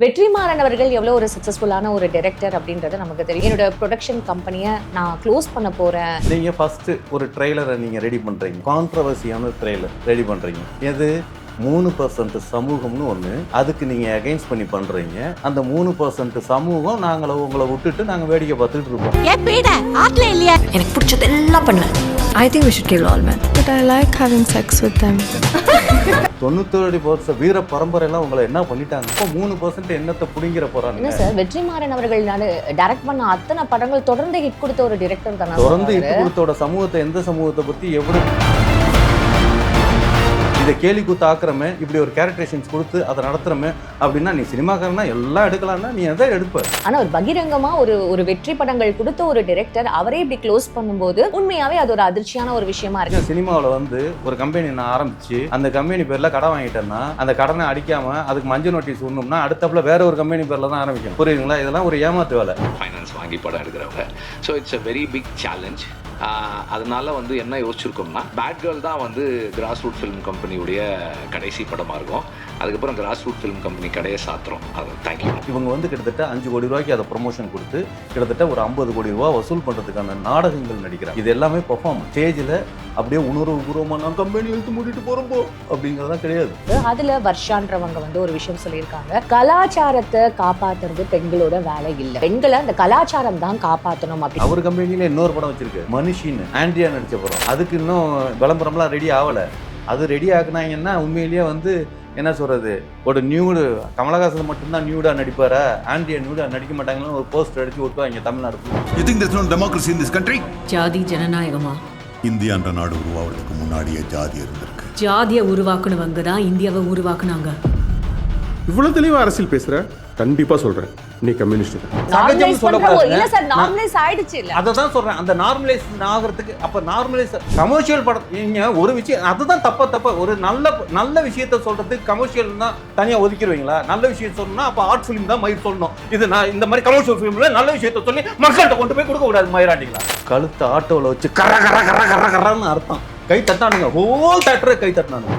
வெற்றிமாறன் அவர்கள் எவ்வளோ ஒரு சக்ஸஸ்ஃபுல்லான ஒரு டைரக்டர் அப்படின்றது நமக்கு தெரியும். என்னோட ப்ரொடக்ஷன் கம்பெனியை நான் க்ளோஸ் பண்ண போகிறேன் நீங்கள் ஃபஸ்ட்டு ஒரு ட்ரெய்லரை நீங்கள் ரெடி பண்ணுறீங்க கான்ட்ரவர்சியான ட்ரெய்லர் ரெடி பண்ணுறீங்க எது? மூணு பர்சன்ட் சமூகம்னு ஒன்று அதுக்கு நீங்கள் அகைன்ஸ்ட் பண்ணி பண்ணுறீங்க அந்த மூணு பர்சன்ட் சமூகம் நாங்களை உங்களை விட்டுட்டு நாங்கள் வேடிக்கை பார்த்துட்டு இருக்கோம். ஏன் பீட? ஆட்ல இல்லையா. எனக்கு பிடிச்சது எல்லாம் பண்ணுவேன். I think we should kill all men. But I like having sex with them. தொண்ணூத்தேழு பர்சன்ட் வீர பரம்பரையெல்லாம் உங்களை என்ன பண்ணிட்டாங்க? இப்போ மூணு பர்சன்ட் என்னத்தை பிடிங்கிற என்ன போறாங்க சார் வெற்றிமாறன் அவர்கள் நான் டைரக்ட் பண்ண அத்தனை படங்கள் தொடர்ந்து ஹிட் கொடுத்த ஒரு டிரெக்டர் தானே தொடர்ந்து இட்டு கொடுத்தோட சமூகத்தை எந்த சமூகத்தை பத்தி எவ்வளவு இதை கேலி கூத்து ஆக்குறமே இப்படி ஒரு கேரக்டரேஷன்ஸ் கொடுத்து அதை நடத்துறமே அப்படின்னா நீ சினிமாக்காரனா எல்லாம் எடுக்கலாம்னா நீ எதை எடுப்ப? ஆனா ஒரு பகிரங்கமா ஒரு ஒரு வெற்றி படங்கள் கொடுத்த ஒரு டிரெக்டர் அவரே இப்படி க்ளோஸ் பண்ணும்போது உண்மையாவே அது ஒரு அதிர்ச்சியான ஒரு விஷயமா இருக்கு. சினிமாவில் வந்து ஒரு கம்பெனி நான் ஆரம்பிச்சு அந்த கம்பெனி பேர்ல கடன் வாங்கிட்டேன்னா அந்த கடனை அடிக்காம அதுக்கு மஞ்சள் நோட்டீஸ் விடணும்னா அடுத்தப்புல வேற ஒரு கம்பெனி பேர்ல தான் ஆரம்பிக்கும் புரியுதுங்களா? இதெல்லாம் ஒரு ஏமாத்து வேலை. ஃபைனான்ஸ் வாங்கி படம் எடுக்கிறவங்க. So it's a very big challenge அதனால வந்து என்ன யோசிச்சிருக்கோம்னா பேட் கேர்ள் தான் வந்து கிராஸ் ரூட் ஃபிலிம் கம்பெனியுடைய கடைசி படமாக இருக்கும். அதுக்கப்புறம் கிராஸ் ரூட் ஃபிலிம் கம்பெனி கடையை சாத்துறோம். அது தேங்க்யூ இவங்க வந்து கிட்டத்தட்ட அஞ்சு கோடி ரூபாய்க்கு அதை ப்ரொமோஷன் கொடுத்து கிட்டத்தட்ட ஒரு ஐம்பது கோடி ரூபா வசூல் பண்றதுக்கான நாடகங்கள் நடிக்கிறாங்க. இது எல்லாமே பெர்ஃபார்ம் ஸ்டேஜில் அப்படியே உணர்வு பூர்வமா நான் கம்பெனி இழுத்து மூடிட்டு போறப்போ அப்படிங்கிறதா கிடையாது. அதுல வர்ஷான்றவங்க வந்து ஒரு விஷயம் சொல்லியிருக்காங்க. கலாச்சாரத்தை காப்பாத்துறது பெண்களோட வேலை இல்லை. பெண்களை அந்த கலாச்சாரம் தான் காப்பாத்தணும் அப்படி அவர் கம்பெனியில இன்னொரு படம் வச்சிருக்கு. மனுஷின்னு ஆண்ட்ரியா நடிச்ச படம் அதுக்கு இன்னும் விளம்பரம்லாம் ரெடி ஆகல. அது ரெடி ஆக்குனாங்கன்னா உண்மையிலேயே வந்து என்ன சொல்றது? ஒரு நியூடு கமலஹாசன் மட்டும்தான் நியூடா நடிப்பாரா? ஆண்ட்ரியா நியூடா நடிக்க மாட்டாங்கன்னு ஒரு போஸ்டர் அடிச்சு ஒட்டுவாங்க Tamil Nadu. You think there's no democracy in this country? ஜாதி ஜனநாயகமா? இந்தியான்ற நாடு உருவாவதுக்கு முன்னாடியே ஜாதி இருந்திருக்கு. ஜாதியை உருவாக்குனவங்க தான் இந்தியாவை உருவாக்குனாங்க. இவ்வளவு தெளிவா அரசியல் பேசுற? கண்டிப்பா சொல்றேன். நீ கம்யூனிஸ்ட் ஆயிடுச்சு இல்ல. அதை தான் சொல்றேன். அந்த நார்மலைஸ் ஆகிறதுக்கு அப்ப நார்மலைஸ் கமர்ஷியல் படம் நீங்க ஒரு விஷயம் அதுதான் தப்ப தப்ப. ஒரு நல்ல நல்ல விஷயத்த சொல்றதுக்கு கமர்ஷியல் தான் தனியா ஒதுக்கிடுவீங்களா? நல்ல விஷயம் சொல்லணும்னா அப்ப ஆர்ட் ஃபிலிம் தான் மயிர் சொல்லணும். இது நான் இந்த மாதிரி கமர்ஷியல் ஃபிலிம்ல நல்ல விஷயத்த சொல்லி மக்கள்கிட்ட கொண்டு போய் கொடுக்க கூடாது மயிராண்டிங்களா கழுத்து ஆட்டோல வச்சு கர கர கர கர கரன்னு அர்த்தம். கை தட்டானுங்க. ஹோல் தேட்டரை கை தட்டினானுங்க.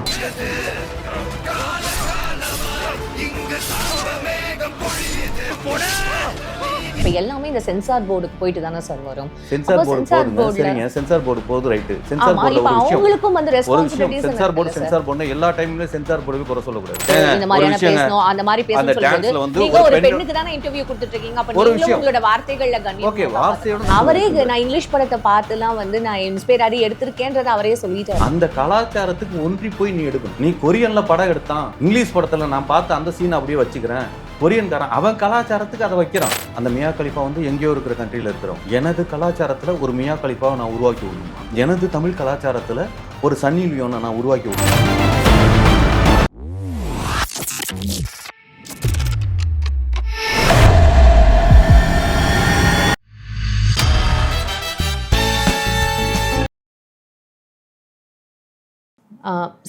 இப்ப எல்லாமே இந்த சென்சார் போர்டுக்கு போயிட்டு தானே சார் வரும். சென்சார் போர்டு ல- சரிங்க. சென்சார் போர்டு போது ரைட்டு சென்சார் இப்ப ஒரு விஷயம். அவங்களுக்கும் வந்து responsibilities censor board censor board எல்லா டைம்லயும் சென்சார் போர்டு குறை சொல்லக்கூடாது. இந்த ஒரு மாதிரியான விஷயங்க. பேசணும். அந்த மாதிரி பேசணும் வந்து நீங்க ஒரு ஒரு பெண்ணு- பெண்ணுக்கு தானே இன்டர்வியூ கொடுத்துட்டு இருக்கீங்க. அப்ப நீங்களும். உங்களோட வார்த்தைகள்ல கண்ணியம் ஓகே வார்த்தையோட அவரே நான் இங்கிலீஷ் படத்தை பார்த்துலாம் வந்து நான் இன்ஸ்பயர் ஆகி எடுத்திருக்கேன்றத அவரே சொல்லிட்டாரு. அந்த கலாச்சாரத்துக்கு ஒன்றி போய் நீ எடுக்கணும். நீ கொரியன்ல படம் எடுத்தான். இங்கிலீஷ் படத்துல நான் பார்த்த அந்த சீன் அப்படியே வச்சுக்கிறேன். கொரியன்காரன் அவன் கலாச்சாரத்துக்கு அதை வைக்கிறான். அந்த மியா கலிஃபா வந்து எங்கேயோ இருக்கிற கண்ட்ரியில் இருக்கிறோம் எனது கலாச்சாரத்தில் ஒரு மியா கலிஃபாவை நான் உருவாக்கி விடணும்? எனது தமிழ் கலாச்சாரத்தில் ஒரு சன்னி லியோனை நான் உருவாக்கி விடணும்?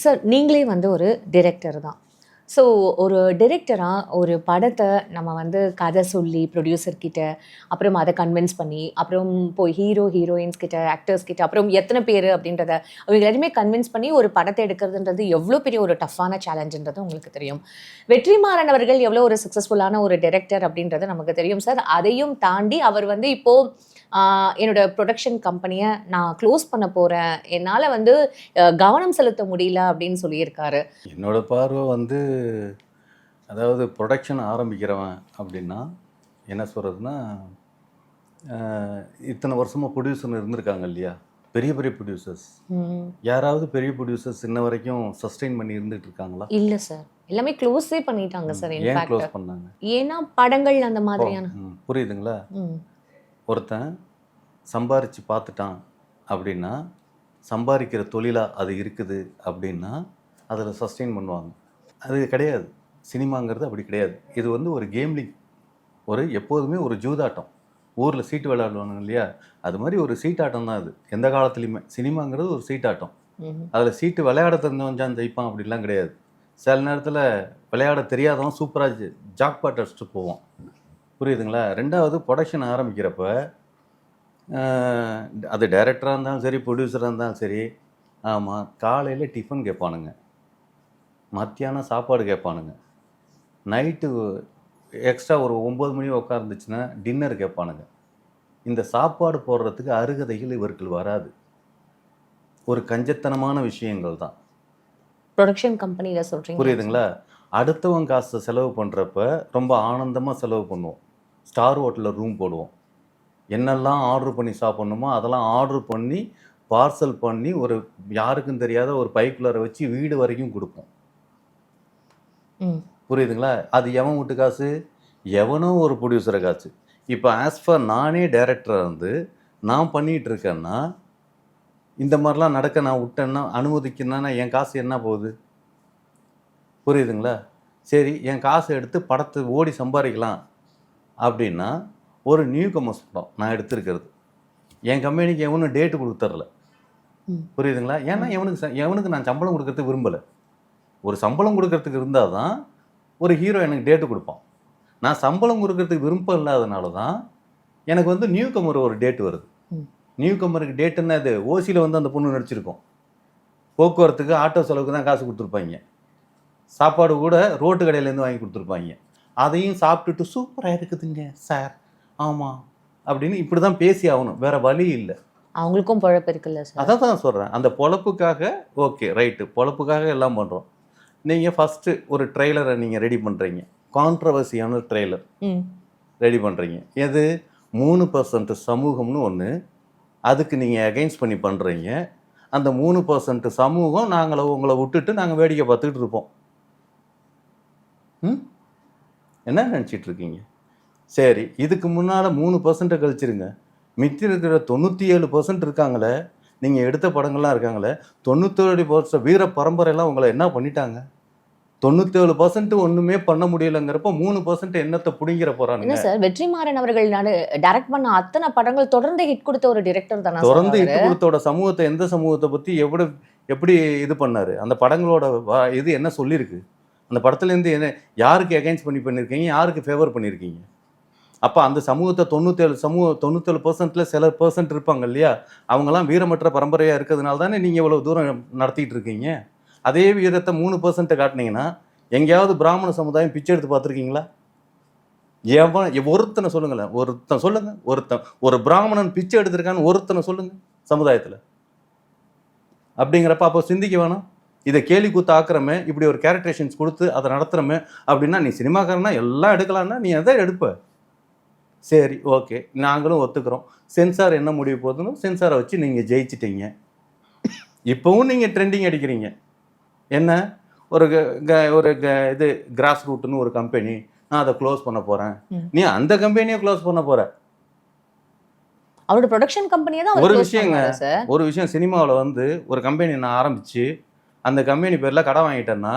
சார் நீங்களே வந்து ஒரு டிரெக்டர் தான். ஸோ ஒரு டிரெக்டராக ஒரு படத்தை நம்ம வந்து கதை சொல்லி ப்ரொடியூசர்கிட்ட அப்புறம் அதை கன்வின்ஸ் பண்ணி அப்புறம் போய் ஹீரோ ஹீரோயின்ஸ் கிட்ட ஆக்டர்ஸ் கிட்ட அப்புறம் எத்தனை பேர் அப்படின்றத அவங்க எல்லாருமே கன்வின்ஸ் பண்ணி ஒரு படத்தை எடுக்கிறதுன்றது எவ்வளோ பெரிய ஒரு டஃப்பான சேலஞ்சுன்றது உங்களுக்கு தெரியும். வெற்றிமாறன் அவர்கள் எவ்வளோ ஒரு சக்ஸஸ்ஃபுல்லான ஒரு டிரெக்டர் அப்படின்றது நமக்கு தெரியும் சார் அதையும் தாண்டி அவர் வந்து இப்போது என்னோட ப்ரொடக்ஷன் கம்பெனியை நான் க்ளோஸ் பண்ண போகிறேன் என்னால் வந்து கவனம் செலுத்த முடியல அப்படின்னு சொல்லியிருக்காரு. என்னோட பார்வை வந்து அதாவது ப்ரொடக்ஷன் ஆரம்பிக்கிறவன் அப்படின்னா என்ன சொல்கிறதுனா இத்தனை வருஷமாக ப்ரொடியூசர் இருந்திருக்காங்க இல்லையா? பெரிய பெரிய ப்ரொடியூசர்ஸ் யாராவது பெரிய ப்ரொடியூசர்ஸ் இன்ன வரைக்கும் சஸ்டெயின் பண்ணி இருந்துட்டு இருக்காங்களா? இல்லை சார். எல்லாமே க்ளோஸே பண்ணிட்டாங்க சார் ஏன் க்ளோஸ் பண்ணாங்க? ஏன்னா படங்கள் அந்த மாதிரியான. புரியுதுங்களா. ஒருத்தன் சம்பாரித்து பார்த்துட்டான் அப்படின்னா சம்பாதிக்கிற தொழிலாக அது இருக்குது அப்படின்னா அதில் சஸ்டெயின் பண்ணுவாங்க. அது கிடையாது. சினிமாங்கிறது அப்படி கிடையாது. இது வந்து ஒரு கேம்லிங். ஒரு எப்போதுமே ஒரு ஜூதாட்டம். ஊரில் சீட்டு விளையாடுவாங்க இல்லையா? அது மாதிரி ஒரு சீட்டாட்டம் தான் அது. எந்த காலத்துலையுமே. சினிமாங்கிறது ஒரு சீட்டாட்டம். அதில் சீட்டு விளையாட தெரிஞ்சவன் ஜெயிப்பான் அப்படிலாம் கிடையாது. சில நேரத்தில் விளையாட தெரியாதவன் சூப்பராக ஜாக்பாட் அடிச்சுட்டு போவான். புரியுதுங்களா? ரெண்டாவது ப்ரொடக்ஷன் ஆரம்பிக்கிறப்ப அது டைரக்டராக இருந்தாலும் சரி ப்ரொடியூசராக இருந்தாலும் சரி ஆமாம் காலையில் டிஃபன் கேட்பானுங்க. மத்தியானம் சாப்பாடு கேட்பானுங்க. நைட்டு எக்ஸ்ட்ரா ஒரு ஒம்பது மணி உட்காந்துச்சுன்னா டின்னர் கேட்பானுங்க. இந்த சாப்பாடு போடுறதுக்கு அருகதைகள் இவர்கள் வராது. ஒரு கஞ்சத்தனமான விஷயங்கள் தான். ப்ரொடக்ஷன் கம்பெனில சொல்றீங்க. புரியுதுங்களா? அடுத்தவன் காசை செலவு பண்ணுறப்ப ரொம்ப ஆனந்தமாக செலவு பண்ணுவோம். ஸ்டார் ஹோட்டலில் ரூம் போடுவோம். என்னெல்லாம் ஆர்டர் பண்ணி சாப்பிட்ணுமோ அதெல்லாம் ஆர்டர் பண்ணி பார்சல் பண்ணி ஒரு யாருக்கும் தெரியாத ஒரு பைக்குள்ளார வச்சு வீடு வரைக்கும் கொடுப்போம். புரியுதுங்களா? அது எவன் வீட்டு காசு? எவனோ ஒரு ப்ரொடியூசரை காசு. இப்போ ஆஸ் ஃபார் நானே டைரக்டராக இருந்து நான் பண்ணிகிட்டு இருக்கேன்னா இந்த மாதிரிலாம் நடக்க நான் விட்டேன்னா அனுமதிக்கணும்னா என் காசு என்ன போகுது? புரியுதுங்களா? சரி என் காசை எடுத்து படத்தை ஓடி சம்பாதிக்கலாம் அப்படின்னா ஒரு நியூ கமர்ஸ் படம் நான் எடுத்திருக்கிறது. என் கம்பெனிக்கு எவனும் டேட்டு கொடுத்துர்ல. புரியுதுங்களா? ஏன்னா எவனுக்கு எவனுக்கு நான் சம்பளம் கொடுக்கறதுக்கு விரும்பலை. ஒரு சம்பளம் கொடுக்கறதுக்கு இருந்தால் தான் ஒரு ஹீரோ எனக்கு டேட்டு கொடுப்பான். நான் சம்பளம் கொடுக்கறதுக்கு விருப்பம் இல்லாதனால தான் எனக்கு வந்து நியூ கமர் ஒரு டேட் வருது. நியூ கமருக்கு டேட்டுன்னா அது ஓசியில் வந்து அந்த பொண்ணு நடிச்சிருக்கோம். போக்குவரத்துக்கு ஆட்டோ செலவுக்கு தான் காசு கொடுத்துருப்பாங்க. சாப்பாடு கூட ரோட்டு கடையிலேருந்து வாங்கி கொடுத்துருப்பாங்க. அதையும் சாப்பிட்டுட்டு சூப்பராக இருக்குதுங்க சார். ஆமாம் அப்படின்னு இப்படி தான் பேசி ஆகணும். வேற வழி இல்லை. அவங்களுக்கும் பொழப்பு இருக்குல்ல சார். அதை தான் சொல்கிறேன் அந்த பொழப்புக்காக ஓகே ரைட்டு பொழப்புக்காக எல்லாம் பண்ணுறோம் நீங்கள் ஃபஸ்ட்டு ஒரு ட்ரெய்லரை நீங்கள் ரெடி பண்ணுறீங்க கான்ட்ரவர்சியான ட்ரெய்லர் ரெடி பண்ணுறீங்க எது? மூணு பர்சன்ட் சமூகம்னு ஒன்று அதுக்கு நீங்கள் அகைன்ஸ்ட் பண்ணி பண்ணுறீங்க அந்த மூணு பர்சன்ட் சமூகம் நாங்களை உங்களை விட்டுட்டு நாங்கள் வேடிக்கை பார்த்துக்கிட்டு இருப்போம். ம்? என்ன நினச்சிட்டு இருக்கீங்க? சரி இதுக்கு முன்னால் மூணு பர்சன்ட்டை கழிச்சிருங்க. மித்தி இருக்கிற தொண்ணூற்றி ஏழு பர்சன்ட் இருக்காங்களே. நீங்கள் எடுத்த படங்கள்லாம் இருக்காங்களே. தொண்ணூத்தேழு பர்சன்ட் வீர பரம்பரையெல்லாம் உங்களை என்ன பண்ணிட்டாங்க? தொண்ணூத்தேழு பர்சன்ட் ஒன்றுமே பண்ண முடியலைங்கிறப்ப மூணு பர்சன்ட் என்னத்தை பிடிங்கிற என்ன போகிறானுங்க சார்? வெற்றிமாறன் அவர்கள் டைரக்ட் பண்ண அத்தனை படங்கள் தொடர்ந்து ஹிட் கொடுத்த ஒரு டிரெக்டர் தானே தொடர்ந்து இட்டு கொடுத்தோட சமூகத்தை எந்த சமூகத்தை பற்றி எப்படி எப்படி இது பண்ணாரு? அந்த படங்களோட இது என்ன சொல்லியிருக்கு அந்த படத்துலேருந்து என்ன யாருக்கு அகைன்ஸ்ட் பண்ணி பண்ணியிருக்கீங்க யாருக்கு ஃபேவர் பண்ணியிருக்கீங்க அப்போ அந்த சமூகத்தை தொண்ணூத்தேழு சமூக தொண்ணூத்தேழு பர்சன்ட்டில் சில பர்சன்ட் இருப்பாங்க இல்லையா? அவங்கெல்லாம் வீரமற்ற பரம்பரையாக இருக்கிறதுனால தானே நீங்கள் இவ்வளோ தூரம் நடத்திட்டு இருக்கீங்க? அதே வீரத்தை மூணு பர்சன்ட்டை காட்டினீங்கன்னா எங்கேயாவது பிராமண சமுதாயம் பிச்சை எடுத்து பார்த்துருக்கீங்களா? எவன் ஒருத்தனை சொல்லுங்களேன் ஒருத்தன் சொல்லுங்க ஒருத்தன் ஒரு பிராமணன் பிச்சை எடுத்திருக்கான்னு ஒருத்தனை சொல்லுங்க சமுதாயத்தில். அப்படிங்கிறப்ப அப்போ சிந்திக்க வேணாம். இதை கேலி கூத்து ஆக்குறமே இப்படி ஒரு கேரக்டரேஷன்ஸ் கொடுத்து அதை நடத்துகிறமே அப்படின்னா நீ சினிமாக்காரனா எல்லாம் எடுக்கலான்னா நீ எதை எடுப்ப? சரி ஓகே நாங்களும் ஒத்துக்கிறோம். சென்சார் என்ன முடிவு போதுன்னு சென்சாரை வச்சு நீங்கள் ஜெயிச்சிட்டீங்க. இப்போவும் நீங்கள் ட்ரெண்டிங் அடிக்கிறீங்க. என்ன? ஒரு ஒரு இது கிராஸ் ரூட்னு ஒரு கம்பெனி நான் அதை க்ளோஸ் பண்ண போகிறேன் ம். நீ அந்த கம்பெனியை க்ளோஸ் பண்ண போகிற அவரோட ப்ரொடக்ஷன் கம்பெனியை தான் ஒரு விஷயங்க. ஒரு விஷயம் சினிமாவில் வந்து ஒரு கம்பெனி நான் ஆரம்பித்து அந்த கம்பெனி பேரில் கடன் வாங்கிட்டேன்னா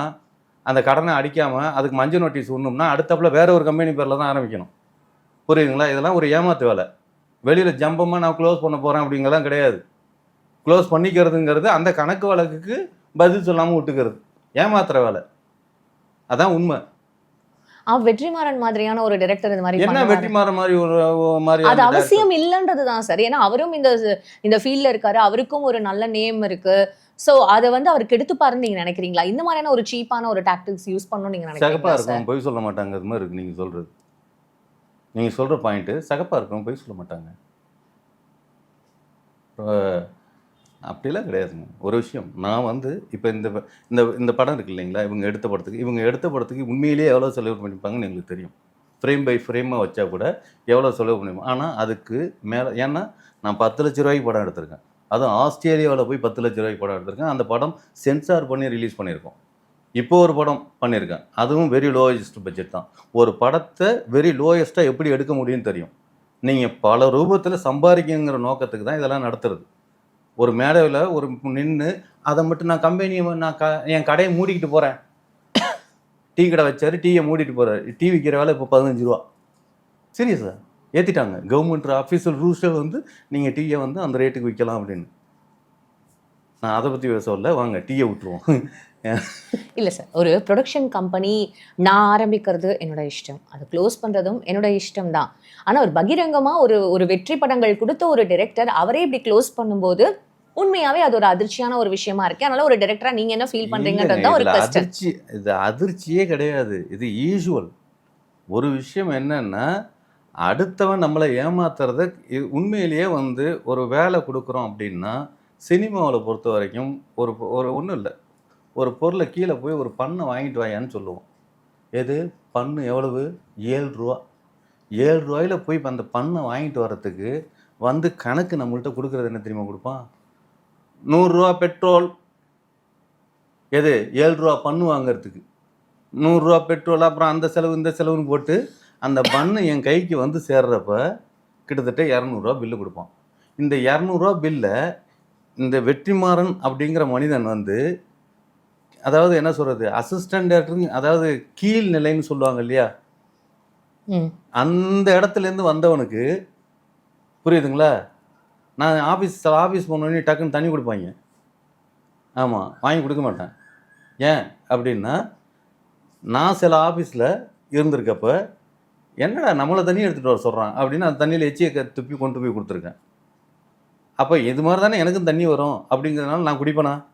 அந்த கடனை அடிக்காமல் அதுக்கு மஞ்சள் நோட்டீஸ் விடணும்னா அடுத்தப்புல வேற ஒரு கம்பெனி பேரில் தான் ஆரம்பிக்கணும். புரியுதுங்களா? இதெல்லாம் ஒரு ஏமாத்து வேலை. வெளியில் ஜம்பமாக நான் க்ளோஸ் பண்ண போகிறேன் அப்படிங்கிறதெல்லாம் கிடையாது. க்ளோஸ் பண்ணிக்கிறதுங்கிறது அந்த கணக்கு வழக்குக்கு பதில் சொல்லாமல் விட்டுக்கிறது ஏமாத்துற வேலை. அதான் உண்மை. வெற்றிமாறன் மாதிரியான ஒரு டைரக்டர் இந்த மாதிரி என்ன பண்ணுவாரு. வெற்றி மாற மாதிரி ஒரு மாதிரி அது அவசியம் இல்லைன்றது தான் சார் ஏன்னா அவரும் இந்த இந்த ஃபீல்ட்ல இருக்காரு. அவருக்கும் ஒரு நல்ல நேம் இருக்கு. சோ அதை வந்து அவருக்கு எடுத்துப்பாருன்னு நீங்க நினைக்கிறீங்களா? இந்த மாதிரியான ஒரு சீப்பான ஒரு டாக்டிக்ஸ் யூஸ் பண்ணணும் நீங்க சார் இருக்கும் பொய் சொல்ல மாட்டாங்க. அது மாதிரி இருக்கு. நீங்க சொல்றது. நீங்க சொல்ற பாயிண்ட் சகப்பா இருக்கும் பொய் சொல்ல மாட்டாங்க. அப்படிலாம் கிடையாதுங்க ஒரு விஷயம். நான் வந்து இப்போ இந்த இந்த இந்த படம் இருக்கு இல்லைங்களா? இவங்க எடுத்த படத்துக்கு. இவங்க எடுத்த படத்துக்கு உண்மையிலேயே எவ்வளோ செலவு பண்ணியிருப்பாங்கன்னு எங்களுக்கு தெரியும். ஃப்ரேம் பை ஃப்ரேமாக வச்சா கூட எவ்வளோ செலவு பண்ணிப்போம் ஆனால் அதுக்கு மேலே ஏன்னா நான் பத்து லட்ச ரூபாய்க்கு படம் எடுத்திருக்கேன். அதுவும் ஆஸ்திரேலியாவில் போய் பத்து லட்ச ரூபாய்க்கு படம் எடுத்திருக்கேன். அந்த படம் சென்சார் பண்ணி ரிலீஸ் பண்ணியிருக்கோம். இப்போ ஒரு படம் பண்ணியிருக்கேன். அதுவும் வெரி லோயஸ்ட் பட்ஜெட் தான். ஒரு படத்தை வெரி லோயஸ்ட்டாக எப்படி எடுக்க முடியும்னு தெரியும். நீங்கள் பல ரூபத்தில் சம்பாதிக்குங்கிற நோக்கத்துக்கு தான் இதெல்லாம் நடத்துறது. ஒரு மேடையில் ஒரு நின்று அதை மட்டும் நான் கம்பெனியை நான் க என் கடையை மூடிக்கிட்டு போகிறேன் டீ கடை வச்சாரு டீயை மூடிட்டு போகிறாரு டீ விற்கிற வேலை இப்போ பதினஞ்சு ரூபா. சீரியஸா ஏற்றிட்டாங்க கவர்மெண்ட் ஆஃபீஷியல் ரூல்ஸே வந்து நீங்கள் டீயை வந்து அந்த ரேட்டுக்கு விற்கலாம் அப்படின்னு. நான் அதை பற்றி சொல்ல வாங்க டீயை விட்டுருவோம் இல்லை சார் ஒரு ப்ரொடக்ஷன் கம்பெனி நான் ஆரம்பிக்கிறது என்னோட இஷ்டம். அது க்ளோஸ் பண்ணுறதும் என்னோட இஷ்டம் தான் ஆனால் ஒரு பகிரங்கமாக ஒரு ஒரு வெற்றி படங்கள் கொடுத்த ஒரு டிரெக்டர் அவரே இப்படி க்ளோஸ் பண்ணும்போது உண்மையாவே அது ஒரு அதிர்ச்சியான ஒரு விஷயமா இருக்கு. அதனால ஒரு டைரக்டரா நீங்க என்ன ஃபீல் பண்றீங்கன்றது ஒரு அதிர்ச்சி இது அதிர்ச்சியே கிடையாது. இது யூஷுவல் ஒரு விஷயம் என்னன்னா அடுத்தவன் நம்மளை ஏமாத்துறத உண்மையிலேயே வந்து ஒரு வேலை கொடுக்குறோம் அப்படின்னா சினிமாவில் பொறுத்த வரைக்கும் ஒரு ஒரு ஒன்றும் இல்லை. ஒரு பொருளை கீழே போய் ஒரு பண்ணை வாங்கிட்டு வாயான்னு சொல்லுவோம். எது? பண்ணு எவ்வளவு? ஏழு ரூபா. ஏழு ரூபாயில போய் அந்த பண்ணை வாங்கிட்டு வர்றதுக்கு வந்து கணக்கு நம்மள்ட்ட கொடுக்குறது என்ன தெரியுமா கொடுப்பான்? நூறுரூவா பெட்ரோல். எது? ஏழு ரூபா பண்ணு வாங்குறதுக்கு. நூறுரூவா பெட்ரோல் அப்புறம் அந்த செலவு இந்த செலவுன்னு போட்டு அந்த பண்ணு என் கைக்கு வந்து சேர்றப்ப கிட்டத்தட்ட இரநூறுவா பில்லு கொடுப்பான். இந்த இரநூறுவா பில்லை இந்த வெற்றிமாறன் அப்படிங்கிற மனிதன் வந்து அதாவது என்ன சொல்கிறது அசிஸ்டன்ட் டேரக்டர் அதாவது கீழ் நிலைன்னு சொல்லுவாங்க இல்லையா? ம். அந்த இடத்துலேருந்து வந்தவனுக்கு புரியுதுங்களா? நான் ஆஃபீஸ் சில ஆஃபீஸ் போனோடனே டக்குன்னு தண்ணி கொடுப்பாங்க. ஆமாம் வாங்கி கொடுக்க மாட்டேன். ஏன் அப்படின்னா நான் சில ஆஃபீஸில் இருந்திருக்கப்ப என்னடா நம்மளை தண்ணி எடுத்துகிட்டு வர சொல்கிறான் அப்படின்னு அந்த தண்ணியில் எச்சியை க- துப்பி கொண்டு போய் கொடுத்துருக்கேன். அப்போ இது மாதிரி தானே எனக்கும் தண்ணி வரும் அப்படிங்கிறதுனால நான் குடிப்பேனா?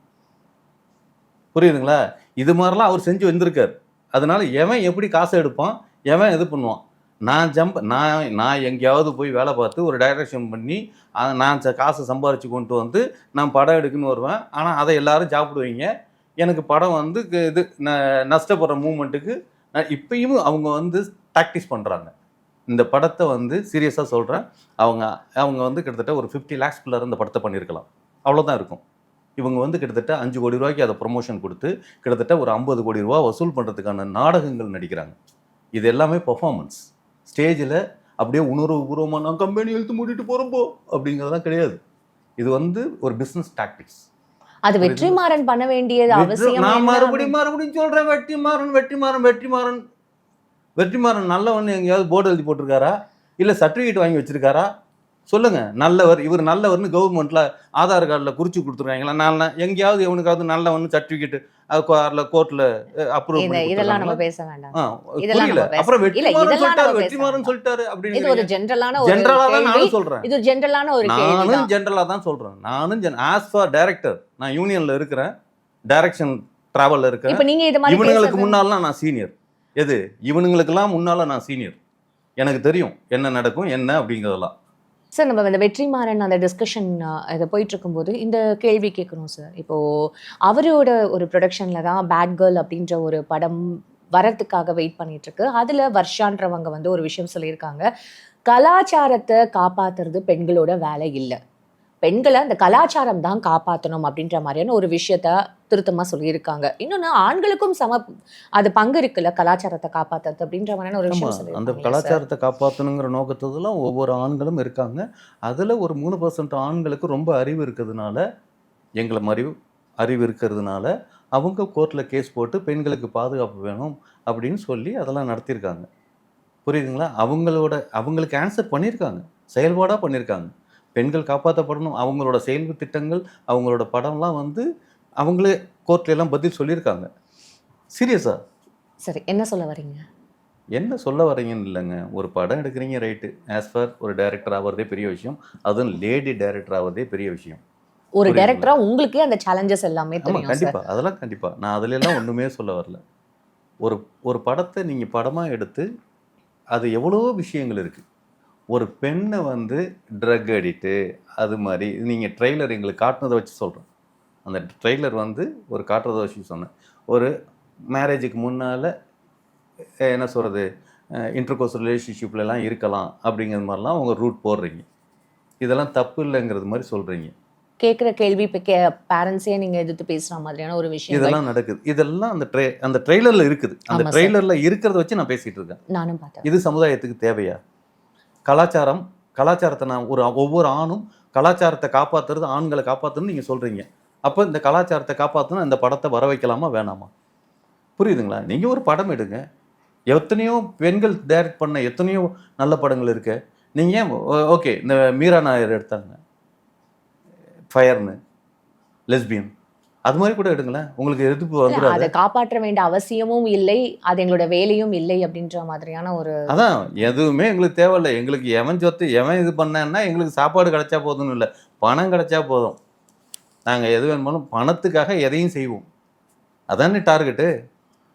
புரியுதுங்களா? இது மாதிரிலாம் அவர் செஞ்சு வந்திருக்கார். அதனால் எவன் எப்படி காசை எடுப்பான் எவன் இது பண்ணுவான்? நான் ஜம்ப் நான் நான் எங்கேயாவது போய் வேலை பார்த்து ஒரு டைரக்ஷன் பண்ணி நான் ச- காசை சம்பாரித்து கொண்டு வந்து நான் படம் எடுக்குன்னு வருவேன். ஆனால் அதை எல்லாரும் சாப்பிடுவீங்க. எனக்கு படம் வந்து இது ந- நஷ்டப்படுற மூமெண்ட்டுக்கு இப்பயும் அவங்க வந்து ப்ராக்டிஸ் பண்ணுறாங்க இந்த படத்தை வந்து சீரியஸாக சொல்கிறேன் அவங்க அவங்க வந்து கிட்டத்தட்ட ஒரு ஃபிஃப்டி லேக்ஸ்குள்ளே இந்த படத்தை பண்ணியிருக்கலாம். அவ்வளோதான் இருக்கும். இவங்க வந்து கிட்டத்தட்ட அஞ்சு கோடி ரூபாய்க்கு அதை ப்ரொமோஷன் கொடுத்து கிட்டத்தட்ட ஒரு ஐம்பது கோடி ரூபா வசூல் பண்ணுறதுக்கான நாடகங்கள் நடிக்கிறாங்க. இது எல்லாமே பர்ஃபாமன்ஸ் ஸ்டேஜில் அப்படியே உணர்வுபூர்வமாக நான் கம்பெனி இழுத்து மூடிட்டு போகிறப்போ அப்படிங்கிறதெல்லாம் கிடையாது. இது வந்து ஒரு பிஸ்னஸ் டாக்டிக்ஸ் அது வெற்றிமாறன் பண்ண வேண்டியது அவசியம் நான் மறுபடியும் மறுபடியும் சொல்கிறேன் வெற்றிமாறன் வெற்றிமாறன் வெற்றிமாறன் வெற்றிமாறன் நல்லவன் எங்கேயாவது போர்டு எழுதி போட்டிருக்காரா? இல்லை சர்டிஃபிகேட் வாங்கி வச்சிருக்காரா? சொல்லுங்க நல்லவர் இவர் நல்லவர்னு கவர்மெண்ட்ல ஆதார் கார்டில் குறிச்சு கொடுத்துருக்காங்களா? நான் எங்கேயாவது எவனுக்காவது நல்லவன் சர்டிஃபிகேட் அதில் கோர்ட்டில் அப்ரூவ் இதெல்லாம் நம்ம? பேச வேண்டாம் இதெல்லாம் அப்புறம் வெற்றிமாறன் சொல்லிட்டாரு வெற்றிமாறன். சொல்லிட்டாரு இது ஒரு அப்படின்னு ஜென்ரலான ஒரு ஜென்ரலா தான் நானும் சொல்றேன். இது ஜென்ரலான ஒரு நானும் ஜென்ரலா தான் சொல்றேன். நானும் ஜென் ஆஸ் ஃபார் டைரக்டர் நான் யூனியன்ல இருக்கிறேன். டைரக்ஷன் டிராவல்ல இருக்கிறேன். இப்ப நீங்க இது மாதிரி இவனுங்களுக்கு முன்னாலாம் நான் சீனியர் எது? இவனுங்களுக்கெல்லாம் முன்னால நான் சீனியர் எனக்கு தெரியும் என்ன நடக்கும் என்ன அப்படிங்கிறதெல்லாம். சார் நம்ம இந்த வெற்றிமாறன் அந்த டிஸ்கஷன் இதை போயிட்டுருக்கும்போது இந்த கேள்வி கேட்குறோம் சார் இப்போது அவரோட ஒரு ப்ரொடக்ஷனில் தான் பேட் கேர்ள் அப்படின்ற ஒரு படம் வரத்துக்காக வெயிட் பண்ணிகிட்ருக்கு அதில் வர்ஷான்றவங்க வந்து ஒரு விஷயம் சொல்லியிருக்காங்க. கலாச்சாரத்தை காப்பாத்துறது பெண்களோட வேலை இல்லை. பெண்களை அந்த கலாச்சாரம் தான் காப்பாற்றணும் அப்படின்ற மாதிரியான ஒரு விஷயத்த திருத்தமா சொல்லியிருக்காங்க. இன்னொன்னு ஆண்களுக்கும் சம அது பங்கு இருக்குல்ல கலாச்சாரத்தை காப்பாத்துறது அப்படின்ற மாதிரியான ஒரு விஷயம் அந்த. கலாச்சாரத்தை காப்பாற்றணுங்கிற நோக்கத்துலாம் ஒவ்வொரு ஆண்களும் இருக்காங்க. அதுல ஒரு மூணு பர்சன்ட் ஆண்களுக்கு ரொம்ப அறிவு இருக்கிறதுனால எங்களை மாதிரி அறிவு இருக்கிறதுனால அவங்க கோர்ட்டில் கேஸ் போட்டு பெண்களுக்கு பாதுகாப்பு வேணும் அப்படின்னு சொல்லி அதெல்லாம் நடத்தியிருக்காங்க. புரியுதுங்களா? அவங்களோட அவங்களுக்கு ஆன்சர் பண்ணியிருக்காங்க. செயல்பாடாக பண்ணியிருக்காங்க. பெண்கள் காப்பாற்றப்படணும் அவங்களோட செயல்பு திட்டங்கள் அவங்களோட படம்லாம் வந்து அவங்களே கோர்ட்ல எல்லாம் பதில் சொல்லியிருக்காங்க. சீரியஸா சரி என்ன சொல்ல வரீங்க? என்ன சொல்ல வரீங்கன்னு இல்லைங்க. ஒரு படம் எடுக்கிறீங்க ரைட்டு ஆஸ் ஃபார் ஒரு டைரக்டர் ஆகிறதே பெரிய விஷயம். அதுவும் லேடி டைரக்டர் ஆகிறதே பெரிய விஷயம். ஒரு புரியுதுங்களா? டைரக்டரா உங்களுக்கே அந்த சேலஞ்சஸ் எல்லாமே தெரியும் கண்டிப்பா. அதெல்லாம் கண்டிப்பா. நான் அதுல எல்லாம் ஒண்ணுமே சொல்ல வரல. ஒரு ஒரு படத்தை நீங்க படமா எடுத்து அது எவ்வளவோ விஷயங்கள் இருக்கு. ஒரு பெண்ணை வந்து ட்ரக் அடிக்ட்டு அது மாதிரி நீங்கள் ட்ரெய்லர் எங்களுக்கு காட்டுனதை வச்சு சொல்கிறேன் அந்த ட்ரெய்லர் வந்து ஒரு காட்டுறதை வச்சு சொன்னேன். ஒரு மேரேஜுக்கு முன்னால் என்ன சொல்கிறது இன்டர்கோர்ஸ் ரிலேஷன்ஷிப்லலாம் இருக்கலாம் அப்படிங்கிற மாதிரிலாம் அவங்க ரூட் போடுறீங்க. இதெல்லாம் தப்பு இல்லைங்கிறது மாதிரி சொல்கிறீங்க கேக்குற கேள்வி இப்போ கே பேரண்ட்ஸே நீங்க எதிர்த்து பேசுற மாதிரியான ஒரு விஷயம் இதெல்லாம் நடக்குது. இதெல்லாம் அந்த ட்ரெ அந்த ட்ரெய்லர்ல இருக்குது. அந்த. ட்ரெய்லர்ல இருக்கிறத வச்சு நான் பேசிட்டு இருக்கேன். நானும் பார்த்தேன். இது சமுதாயத்துக்கு தேவையா? கலாச்சாரம் கலாச்சாரத்தை நான் ஒரு ஒவ்வொரு ஆணும் கலாச்சாரத்தை காப்பாத்துறது ஆண்களை காப்பாற்றுன்னு நீங்கள் சொல்கிறீங்க அப்போ இந்த கலாச்சாரத்தை காப்பாற்றுனா இந்த படத்தை வர வைக்கலாமா வேணாமா? புரியுதுங்களா? நீங்கள் ஒரு படம் எடுங்க. எத்தனையோ பெண்கள் டைரக்ட் பண்ண எத்தனையோ நல்ல படங்கள் இருக்கு. நீங்கள் ஏன் ஓகே இந்த மீரா நாயர் எடுத்தாங்க. ஃபயர்னு லெஸ்பியன் அது மாதிரி கூட எடுங்களேன். உங்களுக்கு எதிர்ப்பு வந்துடாது அதை காப்பாற்ற வேண்டிய அவசியமும் இல்லை அது எங்களோட வேலையும் இல்லை அப்படின்ற மாதிரியான ஒரு அதான் எதுவுமே எங்களுக்கு தேவையில்லை. எங்களுக்கு எவன் சொத்து எவன் இது பண்ணான்னா எங்களுக்கு சாப்பாடு கிடைச்சா போதும்னு இல்லை. பணம் கிடைச்சா போதும். நாங்கள் எது வேணுமாலும் பணத்துக்காக எதையும் செய்வோம். அதானே டார்கெட்டு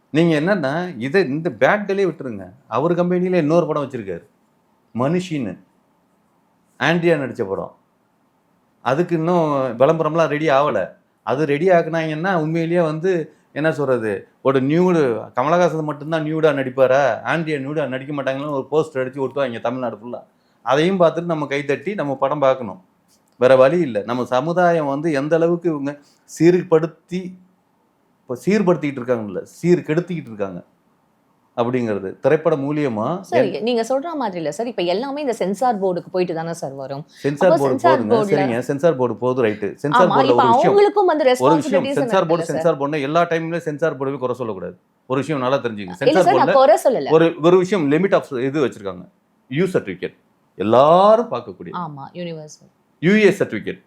நீங்கள் என்னன்னா இதை இந்த பேட்களே விட்டுருங்க. அவர் கம்பெனியில் இன்னொரு படம் வச்சுருக்காரு. மனுஷின்னு. ஆண்ட்ரியா நடித்த படம். அதுக்கு இன்னும் விளம்பரம்லாம் ரெடி ஆகலை. அது ரெடி ஆக்குனாங்கன்னா உண்மையிலேயே வந்து என்ன சொல்கிறது ஒரு நியூடு கமலஹாசன் மட்டும்தான் நியூடாக நடிப்பாரா? ஆண்டியா நியூடாக நடிக்க மாட்டாங்கன்னு ஒரு போஸ்டர் அடித்து ஒட்டுவாங்க தமிழ்நாடு ஃபுல்லாக அதையும் பார்த்துட்டு நம்ம கைத்தட்டி நம்ம படம் பார்க்கணும். வேற வழி இல்லை. நம்ம சமுதாயம் வந்து எந்த அளவுக்கு இவங்க சீர்படுத்தி இப்போ சீர்படுத்திக்கிட்டு இருக்காங்கல்ல? சீர் கெடுத்திக்கிட்டு இருக்காங்க. அப்படிங்கிறது. திரைப்பட மூலியமா சார் நீங்க சொல்ற மாதிரி இல்ல. சார் இப்ப எல்லாமே இந்த சென்சார் போர்டுக்கு போயிட்டு தானே சார் வரும். சென்சார் போர்டு போதுங்க. சரிங்க. சென்சார் போர்டு போதும் ரைட்டு சென்சார் போர்டில் இப்ப ஒரு விஷயம். அவங்களுக்கும் விஷயம். Responsibilities censor board censor board எல்லா டைம்லயும் சென்சார் போர்டவே குறை சொல்லக்கூடாது. ஒரு விஷயம் நல்லா தெரிஞ்சுங்க. சென்சார் போர்டில் குறை சொல்லல. ஒரு ஒரு விஷயம் லிமிட் ஆஃப் இது வச்சிருக்காங்க. யூ சர்டிஃபிகேட் எல்லாரும் பார்க்கக்கூடிய. ஆமா யூனிவர்சல் யூஏ சர்டிஃபிகேட்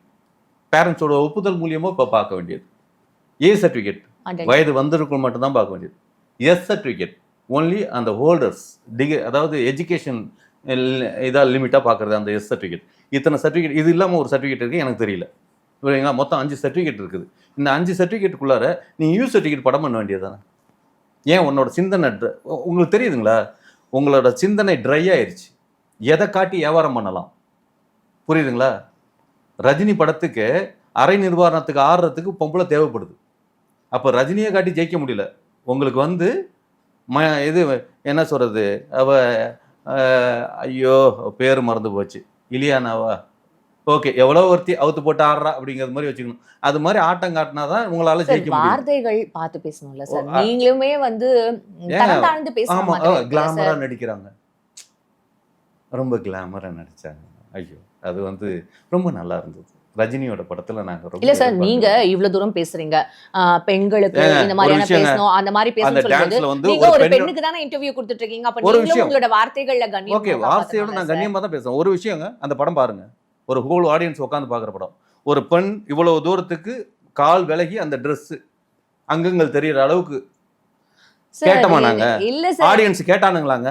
பேரண்ட்ஸோட ஒப்புதல் மூலியமா இப்போ பார்க்க வேண்டியது. ஏ சர்டிஃபிகேட் வயது வந்திருக்கும் மட்டும்தான் பார்க்க வேண்டியது. எஸ் சர்டிஃபிகேட் ஒன்லி அந்த ஹோல்டர்ஸ் டிகிரி அதாவது எஜுகேஷன் இதாக லிமிட்டாக பார்க்குறது அந்த எஸ் சர்டிஃபிகேட் இத்தனை சர்டிஃபிகேட் இது இல்லாமல் ஒரு சர்டிஃபிகேட் இருக்குது எனக்கு தெரியல. இல்லைங்களா மொத்தம் அஞ்சு சர்டிஃபிகேட் இருக்குது. இந்த அஞ்சு சர்டிஃபிகேட்டுக்குள்ளார நீ யூ சர்டிஃபிகேட் படம் பண்ண வேண்டியதுதானே? ஏன் உன்னோட சிந்தனை உங்களுக்கு தெரியுதுங்களா? உங்களோட சிந்தனை ட்ரை ஆயிடுச்சு எதை காட்டி வியாபாரம் பண்ணலாம்? புரியுதுங்களா? ரஜினி படத்துக்கு அரை நிர்வாணத்துக்கு ஆடுறதுக்கு பொம்பளை தேவைப்படுது. அப்போ ரஜினியை காட்டி ஜெயிக்க முடியல. உங்களுக்கு வந்து ம இது என்ன சொல்கிறது அவ ஐயோ பேர் மறந்து போச்சு. இலியானாவா? ஓகே எவ்வளோ ஒருத்தி அவுத்து போட்டு ஆடுறா அப்படிங்கிறது மாதிரி வச்சுக்கணும். அது மாதிரி ஆட்டம் காட்டினா தான் உங்களால் ஜெயிக்க முடியும். வார்த்தைகள் பார்த்து பேசணும்ல சார். நீங்களுமே வந்து தாழ்ந்து பேச ஆமாம் மாட்டேங்கிறீங்க கிளாமராக சார்? நடிக்கிறாங்க. ரொம்ப கிளாமராக நடிச்சாங்க. ஐயோ அது வந்து ரொம்ப நல்லா இருந்தது. ரஜினியோட படத்துல நாங்க இல்ல சார். நீங்க இவ்வளவு தூரம் பேசுறீங்க பெண்களுக்கு இந்த மாதிரியான. பேசணும் அந்த மாதிரி பேசணும் நீங்க ஒரு ஒரு பெண் பெண்ணுக்கு தானே இன்டர்வியூ கொடுத்துட்டு இருக்கீங்க அப்ப நீங்களும். உங்களோட வார்த்தைகள்ல கண்ணியம் ஓகே வார்த்தையோட நான் கண்ணியமா தான் பேசுறேன் ஒரு விஷயங்க அந்த படம் பாருங்க ஒரு ஹோல் ஆடியன்ஸ் உட்காந்து பார்க்குற படம் ஒரு பெண் இவ்வளவு தூரத்துக்கு கால் விலகி அந்த Dress அங்கங்கள் தெரியற அளவுக்கு கேட்டோமா நாங்க? ஆடியன்ஸ் கேட்டானுங்களாங்க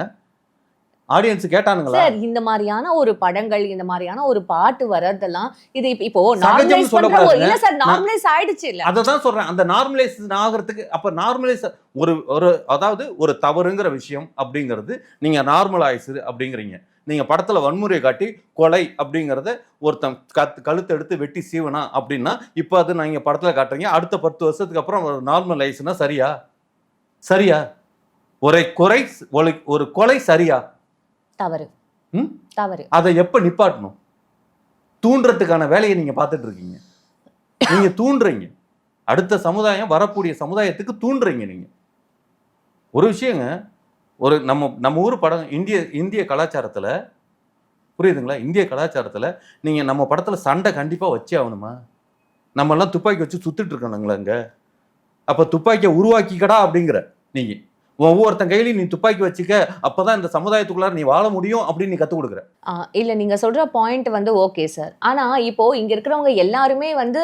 ஆடியன்ஸ் கேட்டானுங்களா? சார் இந்த மாதிரியான ஒரு படங்கள் இந்த மாதிரியான ஒரு பாட்டு வர்றதெல்லாம் இது இப்ப- நார்மலைஸ் பண்ற. இல்ல சார் நார்மலைஸ் ஆயிடுச்சு இல்ல. அதை தான் சொல்றேன். அந்த நார்மலைஸ் ஆகிறதுக்கு அப்ப நார்மலைஸ் ஒரு ஒரு அதாவது ஒரு தவறுங்கிற விஷயம் அப்படிங்கிறது நீங்க நார்மலைஸ் அப்படிங்கிறீங்க. நீங்க படத்துல வன்முறையை காட்டி கொலை அப்படிங்கிறத ஒருத்தன் கத் கழுத்து எடுத்து வெட்டி சீவனா அப்படின்னா இப்போ அது நீங்க படத்துல காட்டுறீங்க. அடுத்த பத்து வருஷத்துக்கு அப்புறம் ஒரு நார்மலைஸ்னா சரியா? சரியா? ஒரு குறை ஒரு கொலை சரியா? தவறு. ம்? தவறு. அதை எப்ப நிப்பாட்டணும்? தூண்டுறதுக்கான வேலையை நீங்க பார்த்துட்டு இருக்கீங்க. நீங்க தூண்டுறீங்க. அடுத்த சமுதாயம் வரக்கூடிய சமுதாயத்துக்கு தூண்டுறீங்க நீங்க. ஒரு விஷயங்க ஒரு நம்ம நம்ம ஊர் படம் இந்திய இந்திய கலாச்சாரத்துல புரியுதுங்களா? இந்திய கலாச்சாரத்துல நீங்க நம்ம படத்துல சண்டை கண்டிப்பா வச்சே ஆகணுமா? நம்ம எல்லாம் துப்பாக்கி வச்சு சுத்திட்டு இருக்கணுங்களா இங்க அப்ப துப்பாக்கியை உருவாக்கிக்கடா அப்படிங்கிற நீங்க. ஒவ்வொருத்தன் கையிலையும் நீ துப்பாக்கி வச்சுக்க அப்பதான் இந்த சமுதாயத்துக்குள்ளார நீ வாழ முடியும் அப்படின்னு நீ கத்து கொடுக்குற. இல்ல நீங்க சொல்ற பாயிண்ட் வந்து ஓகே சார் ஆனா இப்போ இங்க இருக்கிறவங்க எல்லாருமே வந்து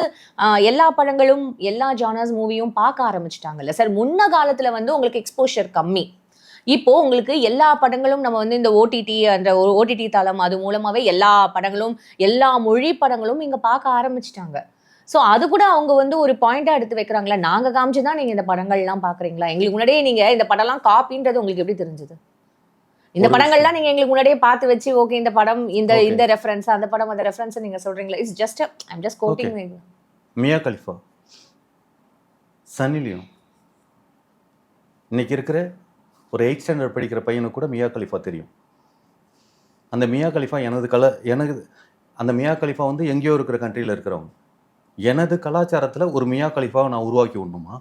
எல்லா படங்களும் எல்லா ஜானர்ஸ் மூவியும் பார்க்க ஆரம்பிச்சிட்டாங்கல்ல சார் முன்ன காலத்துல வந்து உங்களுக்கு எக்ஸ்போஷர் கம்மி. இப்போ உங்களுக்கு எல்லா படங்களும் நம்ம வந்து இந்த ஓடிடி அந்த ஓடிடி தளம் அது மூலமாவே எல்லா படங்களும் எல்லா மொழி படங்களும் இங்க பார்க்க ஆரம்பிச்சிட்டாங்க. ஸோ அது கூட அவங்க வந்து ஒரு பாயிண்டா எடுத்து வைக்கிறாங்களா? நாங்க காமிச்சு தான் நீங்க இந்த படங்கள்லாம் பாக்குறீங்களா? எங்களுக்கு முன்னாடியே நீங்க இந்த படம்லாம் காப்பின்றது உங்களுக்கு எப்படி தெரிஞ்சது? இந்த படங்கள்லாம் நீங்க எங்களுக்கு முன்னாடியே பார்த்து வச்சு ஓகே இந்த படம் இந்த. இந்த ரெஃபரன்ஸ் அந்த படம் அந்த ரெஃபரன்ஸ் நீங்க சொல்றீங்களா? It's just I'm just quoting Mia Khalifa சன்னிலியும் இன்னைக்கு இருக்கிற ஒரு எயிட் ஸ்டாண்டர்ட் படிக்கிற பையனுக்கு கூட மியா கலிஃபா தெரியும். அந்த மியா கலிஃபா எனது கல எனக்கு அந்த மியா கலிஃபா வந்து எங்கேயோ இருக்கிற கண்ட்ரியில் இருக்கிறவங்க. எனது கலாச்சாரத்தில் ஒரு மியா கலிஃபாவை நான் உருவாக்கி விடணுமா?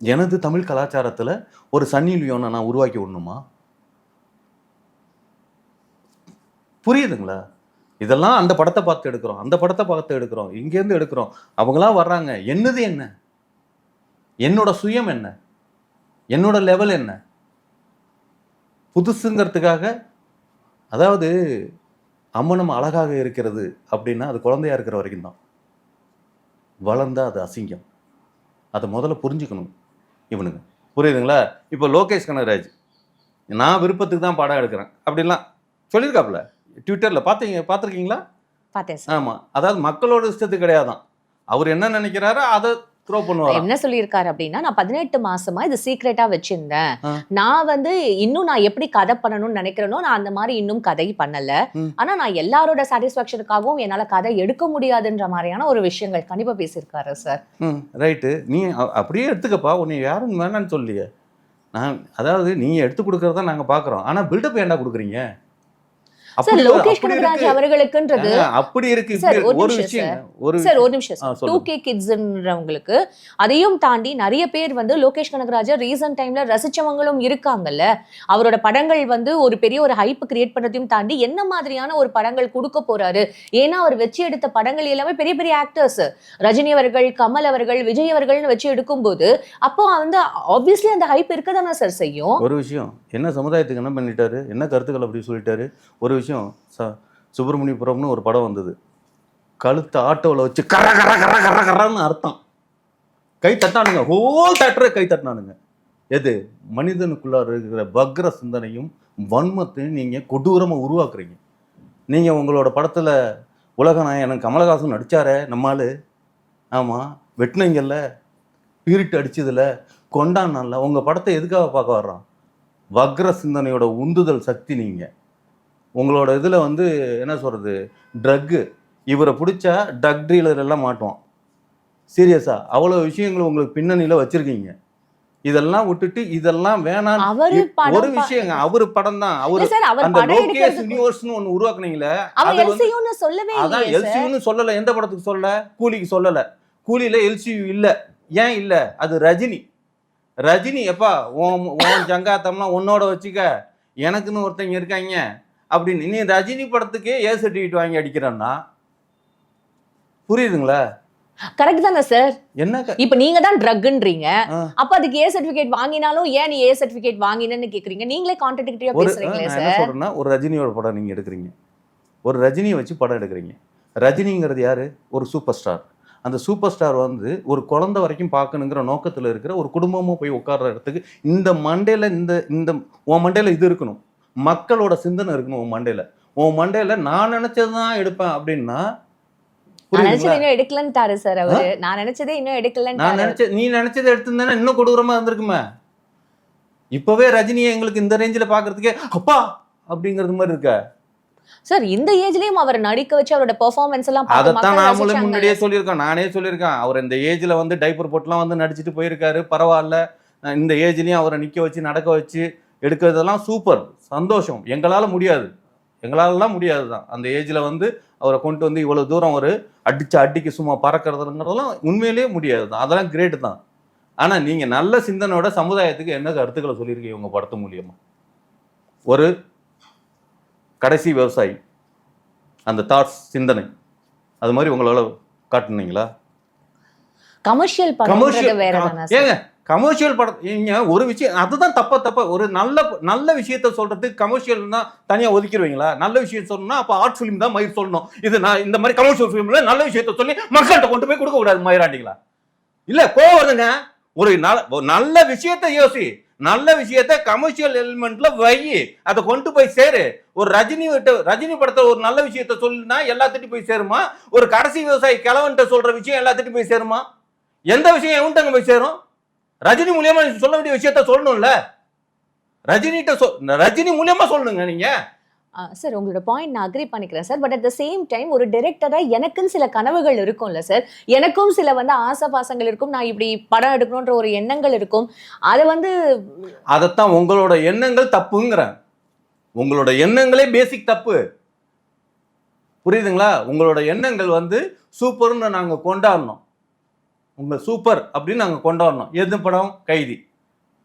எனது தமிழ் கலாச்சாரத்தில் ஒரு சன்னி லியோனை நான் உருவாக்கி விடணுமா? புரியுதுங்களா? இதெல்லாம் அந்த படத்தை பார்த்து எடுக்கிறோம் அந்த படத்தை பார்த்து எடுக்கிறோம் இங்கேருந்து எடுக்கிறோம். அவங்களாம் வர்றாங்க. என்னது என்ன? என்னோட சுயம் என்ன? என்னோட லெவல் என்ன? புதுசுங்கிறதுக்காக அதாவது அம்மனம் அழகாக இருக்கிறது அப்படின்னா அது குழந்தையா இருக்கிற வரைக்கும் தான். வளர்ந்தா அது அசிங்கம். அதை முதல்ல புரிஞ்சுக்கணும் இவனுங்க. புரியுதுங்களா? இப்போ லோகேஷ் கனகராஜ் நான் விருப்பத்துக்கு தான் படம் எடுக்கிறேன். அப்படிலாம் சொல்லியிருக்காப்புல? ட்விட்டரில் பார்த்தீங்க பார்த்துருக்கீங்களா பார்த்தேன் ஆமாம் அதாவது மக்களோட இஷ்டத்துக்கு கிடையாதான். அவர் என்ன நினைக்கிறாரோ அதை த்ரோ பண்ணுவாராம் என்ன சொல்லியிருக்காரு அப்படின்னா நான் பதினெட்டு மாசமா இது சீக்ரெட்டா வச்சிருந்தேன். நான் வந்து இன்னும் நான் எப்படி கதை பண்ணணும்னு நினைக்கிறேனோ நான் அந்த மாதிரி இன்னும் கதை பண்ணல. ஆனா நான் எல்லாரோட சாட்டிஸ்பாக்சனுக்காகவும் என்னால கதை எடுக்க முடியாதுன்ற மாதிரியான ஒரு விஷயங்கள் கண்டிப்பா பேசியிருக்காரு சார் ரைட்டு நீ அப்படியே எடுத்துக்கப்பா. உன்னை யாரும் வேணான்னு சொல்லியே நான் அதாவது நீங்க எடுத்து கொடுக்கறத நாங்க பாக்குறோம். ஆனா பில்டப் ஏன்டா கொடுக்குறீங்க? சார் லோகேஷ் கனகராஜ். அவர்களுக்குன்றது அப்படி இருக்கு. ஒரு நிமிஷம் விஷயம் ஒரு சார் ஒரு நிமிஷம் டூ. கே கிட்ஸ்ன்றவங்களுக்கு அதையும் தாண்டி நிறைய பேர் வந்து லோகேஷ் கனகராஜா ரீசன்ட் டைம்ல ரசிச்சவங்களும் இருக்காங்கல்ல. அவரோட படங்கள் வந்து ஒரு பெரிய ஒரு ஹைப் கிரியேட் பண்ணதையும் தாண்டி என்ன மாதிரியான ஒரு படங்கள் கொடுக்க போறாரு? ஏன்னா அவர் வச்சு எடுத்த படங்கள் எல்லாமே பெரிய பெரிய ஆக்டர்ஸ் ரஜினி அவர்கள் கமல் அவர்கள் விஜய் அவர்கள்னு வச்சு எடுக்கும்போது அப்போ வந்து ஆப்வியஸ்லி அந்த ஹைப் இருக்க தானே சார் செய்யும்? ஒரு விஷயம். என்ன சமுதாயத்துக்கு என்ன பண்ணிட்டாரு? என்ன கருத்துக்கள் அப்படி சொல்லிட்டாரு? ஒரு விஷயம். ச சுப்பிரமணியபுரம்னு ஒரு படம் வந்தது. கழுத்தை ஆட்டோவில் வச்சு கர கர கர கர கரன்னு அர்த்தம். கை தட்டானுங்க ஹோல் தேட்டரே கை தட்டினானுங்க. எது? மனிதனுக்குள்ளார இருக்கிற வக்ர சிந்தனையும் வன்மத்தையும் நீங்கள் கொடூரமாக உருவாக்குறீங்க. நீங்கள் உங்களோட படத்தில் உலக நாயகன் கமலஹாசன் நடிச்சாரே நம்மால் ஆமாம் வெட்டினீங்கல்ல பீரிட்டு அடிச்சதுல கொண்டாடல உங்கள் படத்தை எதுக்காக பார்க்க வர்றான் வக்ர சிந்தனையோட உந்துதல் சக்தி நீங்கள் உங்களோட இதில் வந்து என்ன சொல்கிறது ட்ரக்கு இவரை பிடிச்சா ட்ரக் டீலர் எல்லாம் மாட்டுவான். சீரியஸாக அவ்வளோ விஷயங்கள் உங்களுக்கு பின்னணியில் வச்சுருக்கீங்க. இதெல்லாம் விட்டுட்டு இதெல்லாம் வேணாம். ஒரு விஷயங்க அவரு படம் தான். அவரு அந்த லோகேஷ் யூனிவர்ஸ்னு ஒன்று உருவாக்குனீங்களே அதான் எல்சியூன்னு சொல்லல. எந்த படத்துக்கு சொல்லல? கூலிக்கு சொல்லல. கூலியில எல்சியூ இல்ல. ஏன் இல்ல? அது ரஜினி. ரஜினி எப்பா உன் உன் ஜங்காத்தம்லாம் உன்னோட வச்சுக்க. எனக்குன்னு ஒருத்தங்க இருக்காங்க. அப்படின்னு. நீ ரஜினி படத்துக்கே ஏ சர்டிஃபிகேட் வாங்கி அடிக்கிறன்னா? புரியுதுங்களா? கரெக்ட் தானே சார் என்ன இப்ப நீங்க தான் ட்ரக்ன்றீங்க. அப்ப அதுக்கு ஏ சர்டிபிகேட் வாங்கினாலும் ஏன் நீ ஏ சர்டிபிகேட் வாங்கினன்னு கேக்குறீங்க? நீங்களே கான்ட்ராடிக்டரியா பேசுறீங்களே சார் சொல்றேன்னா ஒரு ரஜினியோட படம் நீங்க எடுக்கிறீங்க. ஒரு ரஜினியை வச்சு படம் எடுக்கிறீங்க. ரஜினிங்கிறது யாரு? ஒரு சூப்பர் ஸ்டார் அந்த சூப்பர் ஸ்டார் வந்து ஒரு குழந்தை வரைக்கும் பார்க்கணுங்கிற நோக்கத்தில் இருக்கிற ஒரு குடும்பமும் போய் உட்கார்ற இடத்துக்கு இந்த மண்டையில் இந்த இந்த உன் மண்டையில் இது இருக்கணும். மக்களோட சிந்தனை இருக்கணும் உன் மண்டையில். உன் மண்டையில் நான் நினைச்சது தான் எடுப்பேன் அப்படின்னா நான் எடுக்கலன்ட்டாரு சார் அவரு. நான் நினைச்சதே இன்னும் நான் எடுக்கலன்ட்டாரு நினைச்ச நீ நினைச்சதை எடுத்திருந்தேன்னா இன்னும் கொடூரமா இருந்திருக்குமே. இப்பவே ரஜினியை எங்களுக்கு இந்த ரேஞ்சில் பார்க்கறதுக்கே அப்பா! அப்படிங்கிறது மாதிரி இருக்க. சார் இந்த ஏஜ்லயும் அவர் நடிக்க வச்சு அவரோட பெர்ஃபார்மன்ஸ் எல்லாம் அதைத்தான் ரசிச்சாங்க. முன்னாடியே சொல்லியிருக்கோம். நானே சொல்லியிருக்கேன். அவர் இந்த ஏஜ்ல வந்து டைப்பர் போட்டுலாம் வந்து நடிச்சிட்டு போயிருக்காரு. பரவாயில்ல. இந்த ஏஜ்லயும் அவரை நிக்க வச்சு நடக்க வச்சு எடுக்கிறதெல்லாம் சூப்பர் சந்தோஷம். எங்களால முடியாது. எங்களாலலாம் முடியாது தான் அந்த ஏஜ்ல வந்து அவரை கொண்டு வந்து இவ்வளவு தூரம் ஒரு அடிச்சு அடிக்கு சும்மா பறக்கிறதுங்கிறதெல்லாம் உண்மையிலேயே முடியாது தான் அதெல்லாம் கிரேட் தான். ஆனா நீங்க நல்ல சிந்தனையோட சமுதாயத்துக்கு என்ன கருத்துக்களை சொல்லியிருக்கீங்க உங்க படத்து மூலியமா? ஒரு கடைசி விவசாயி. அந்த தாட்ஸ் சிந்தனை. அது மாதிரி உங்களால காட்டுனீங்களா? கமர்ஷியல் கமர்ஷியல் ஏங்க கமர்ஷியல் படம் நீங்கள் ஒரு விஷயம் அதுதான் தப்ப தப்ப. ஒரு நல்ல நல்ல விஷயத்த சொல்றதுக்கு கமர்ஷியல் தான் தனியா ஒதுக்கிடுவீங்களா? நல்ல விஷயம் சொல்லணும்னா அப்போ ஆர்ட் ஃபிலிம் தான் மயிர் சொல்லணும். இது நான் இந்த மாதிரி கமர்ஷியல் ஃபிலிம்ல நல்ல விஷயத்த சொல்லி மக்கள்கிட்ட கொண்டு போய் கொடுக்க கூடாது மயிராண்டிங்களா இல்லை கோவம் வருதுங்க. ஒரு நல்ல ஒரு நல்ல விஷயத்த யோசி. நல்ல விஷயத்த கமர்ஷியல் எலிமெண்ட்ல வை. அதை கொண்டு போய் சேரு. ஒரு ரஜினி விட்டு ரஜினி படத்தை ஒரு நல்ல விஷயத்த சொல்லுனா எல்லாத்திட்டும் போய் சேருமா? ஒரு கடைசி விவசாயி கிழவன்ட்ட சொல்ற விஷயம் எல்லாத்திட்டும் போய் சேருமா? எந்த விஷயம் எவன்கிட்ட போய் சேரும்? ரஜினி மூலியமா சொல்ல வேண்டிய விஷயத்த சொல்லணும்ல? ரஜினிகிட்ட சொல் ரஜினி மூலியமா சொல்லணுங்க நீங்க. சார் உங்களோட பாயிண்ட் நான் அக்ரி பண்ணிக்கிறேன் sir. But at the same time ஒரு டிரெக்டரா எனக்குன்னு சில கனவுகள் இருக்கும்ல சார். எனக்கும் சில வந்து ஆசை பாசங்கள் இருக்கும். நான் இப்படி படம் எடுக்கணுன்ற ஒரு எண்ணங்கள் இருக்கும். அதை வந்து அதைத்தான் உங்களோட எண்ணங்கள் தப்புங்கிறேன். உங்களோட எண்ணங்களே பேசிக் தப்பு. புரியுதுங்களா? உங்களோட எண்ணங்கள் வந்து சூப்பர்னு நாங்க கொண்டாடணும். உங்க சூப்பர் அப்படின்னு நாங்க கொண்டாடணும். எது படம்? கைதி.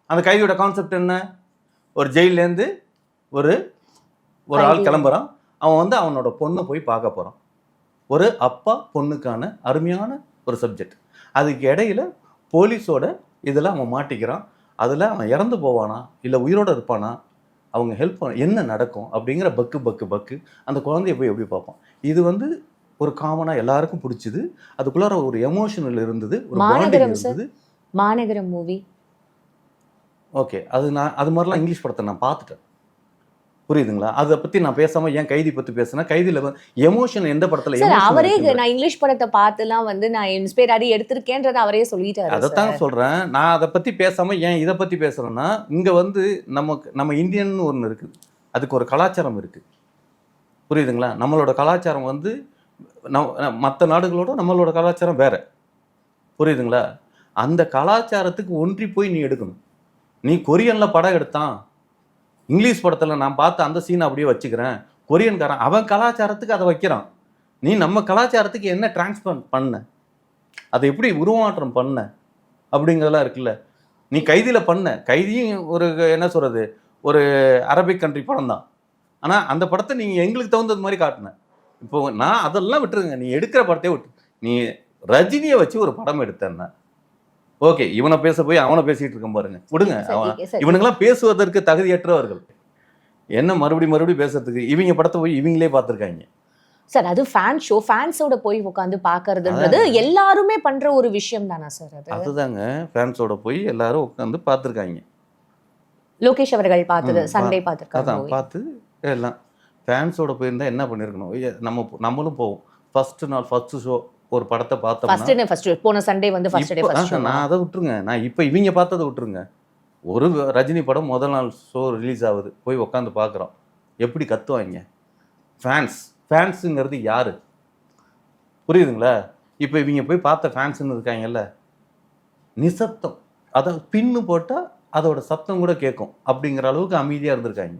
அந்த கைதியோட கான்செப்ட் என்ன? ஒரு ஜெயிலேருந்து ஒரு ஒரு ஆள். கிளம்புறான். அவன் வந்து அவனோட பொண்ணை போய் பார்க்க போறான். ஒரு அப்பா பொண்ணுக்கான அருமையான ஒரு சப்ஜெக்ட் அதுக்கு இடையில போலீஸோட இதில் அவன் மாட்டிக்கிறான். அதில் அவன் இறந்து போவானா? இல்லை உயிரோட இருப்பானா? அவங்க ஹெல்ப் பண்ண என்ன நடக்கும்? அப்படிங்கிற பக்கு பக்கு பக்கு அந்த குழந்தைய போய் எப்படி பார்ப்பான்? இது வந்து ஒரு காமனாக எல்லாருக்கும் பிடிச்சிது. அதுக்குள்ளார ஒரு எமோஷனல் இருந்தது ஒரு பாண்டிங். இருந்தது. மாநகரம் மூவி ஓகே அது நான் அது மாதிரிலாம் இங்கிலீஷ் படத்தை நான் பார்த்துட்டேன். புரியுதுங்களா? அதை பத்தி நான் பேசாம ஏன் கைதி பத்தி பேசுனேன் கைதியில எமோஷன் எந்த படத்துல அவரே? நான் இங்கிலீஷ் படத்தை பார்த்துலாம் வந்து நான் இன்ஸ்பயர் ஆகி எடுத்திருக்கேன்றத அவரே சொல்லிட்டாரு அதைத்தாங்க சார். சொல்றேன். நான் அதை பத்தி பேசாம ஏன் இதை பத்தி பேசுறேன்னா இங்க வந்து நமக்கு நம்ம இந்தியன் ஒன்று இருக்குது அதுக்கு ஒரு கலாச்சாரம் இருக்கு. புரியுதுங்களா? நம்மளோட கலாச்சாரம் வந்து மற்ற நாடுகளோட நம்மளோட கலாச்சாரம் வேறு. புரியுதுங்களா? அந்த கலாச்சாரத்துக்கு ஒன்றி போய் நீ எடுக்கணும். நீ கொரியனில் படம் எடுத்தான். இங்கிலீஷ் படத்தில் நான் பார்த்த அந்த சீனை அப்படியே வச்சுக்கிறேன். கொரியன்காரன் அவன் கலாச்சாரத்துக்கு அதை வைக்கிறான். நீ நம்ம கலாச்சாரத்துக்கு என்ன டிரான்ஸ்பர் பண்ண? அதை எப்படி உருமாற்றம் பண்ண? அப்படிங்கிறதெல்லாம் இருக்குல்ல. நீ கைதியில் பண்ண. கைதியும் ஒரு என்ன சொல்கிறது ஒரு அரபிக் கண்ட்ரி படம் தான் ஆனால் அந்த படத்தை நீங்கள் எங்களுக்கு தகுந்தது மாதிரி காட்டின. இப்போ நான் அதெல்லாம் விட்டுருங்க. நீ எடுக்கிற படத்தையே விட்டு. நீ ரஜினியை வச்சு ஒரு படம் எடுத்தேன்னா ஓகே இவனை பேச போய் அவனை பேசிட்டு இருக்கான் பாருங்க. விடுங்க. அவன். இவனுங்கெல்லாம் பேசுவதற்கு தகுதியற்றவர்கள். என்ன மறுபடியும் மறுபடியும் பேசுறதுக்கு இவங்க படத்தை போய் இவங்களே பார்த்துருக்காங்க. சார் அது ஃபேன் ஷோ ஃபேன்ஸோட போய் உட்காந்து பாக்குறதுன்றது எல்லாருமே பண்ற ஒரு விஷயம் தானா சார் அது? அதுதாங்க. ஃபேன்ஸோட போய் எல்லாரும் உட்காந்து பார்த்துருக்காங்க. லோகேஷ் அவர்கள் பார்த்தது சண்டே பார்த்திருக்காங்க பார்த்து எல்லாம். ஃபேன்ஸோட போயிருந்தா என்ன பண்ணியிருக்கணும் நம்ம நம்மளும் போவோம். ஃபர்ஸ்ட் நாள் ஃபர்ஸ்ட் ஷோ ஒரு படத்தை பார்த்தோம்னா ஃபர்ஸ்ட் ஃபர்ஸ்ட் போன சண்டே வந்து ஃபர்ஸ்ட் டே ஃபர்ஸ்ட் நான் அதை விட்டுருங்க. நான் இப்போ இவங்க பார்த்ததை விட்டுருங்க. ஒரு ரஜினி படம் முதல் நாள் ஷோ ரிலீஸ் ஆகுது. போய் உட்காந்து பார்க்குறோம். எப்படி கத்துவாங்க ஃபேன்ஸ் ஃபேன்ஸுங்கிறது யாரு? புரியுதுங்களா? இப்போ இவங்க போய் பார்த்த ஃபேன்ஸுன்னு இருக்காங்கல்ல? நிசப்தம். அதாவது பின்னு போட்டால் அதோட சத்தம் கூட கேட்கும். அப்படிங்கிற அளவுக்கு அமைதியாக இருந்திருக்காங்க.